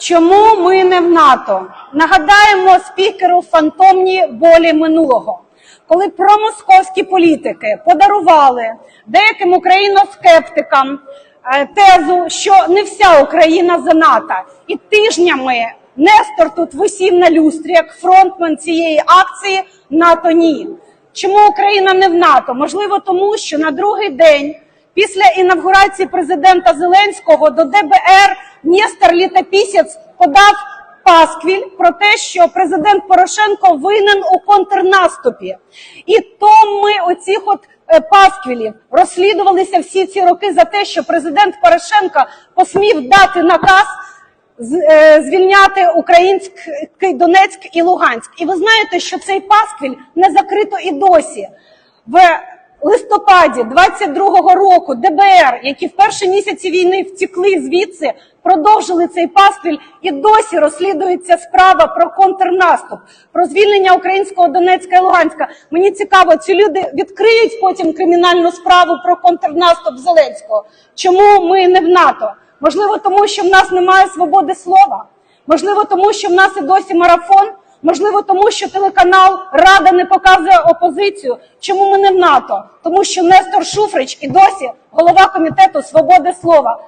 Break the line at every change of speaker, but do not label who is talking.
Чому ми не в НАТО? Нагадаємо спікеру фантомні болі минулого, коли промосковські політики подарували деяким україноскептикам е, тезу, що не вся Україна за НАТО, і тижнями Нестор тут висів на люстрі як фронтмен цієї акції НАТО ні. Чому Україна не в НАТО? Можливо, тому що на другий день після інавгурації президента Зеленського до ДБР Нестор Літопісець подав пасквіль про те, що президент Порошенко винен у контрнаступі. І то ми оцих от е, пасквілів розслідувалися всі ці роки за те, що президент Порошенко посмів дати наказ е, звільняти український Донецьк і Луганськ. І ви знаєте, що цей пасквіль не закрито і досі. В листопаді 22-го року ДБР, які в перші місяці війни втекли звідси, продовжили цей пасквіль і досі розслідується справа про контрнаступ, про звільнення українського Донецька і Луганська. Мені цікаво, ці люди відкриють потім кримінальну справу про контрнаступ Зеленського. Чому ми не в НАТО? Можливо, тому що в нас немає свободи слова. Можливо, тому що в нас і досі марафон. Можливо, тому що телеканал Рада не показує опозицію. Чому ми не в НАТО? Тому що Нестор Шуфрич і досі голова комітету свободи слова.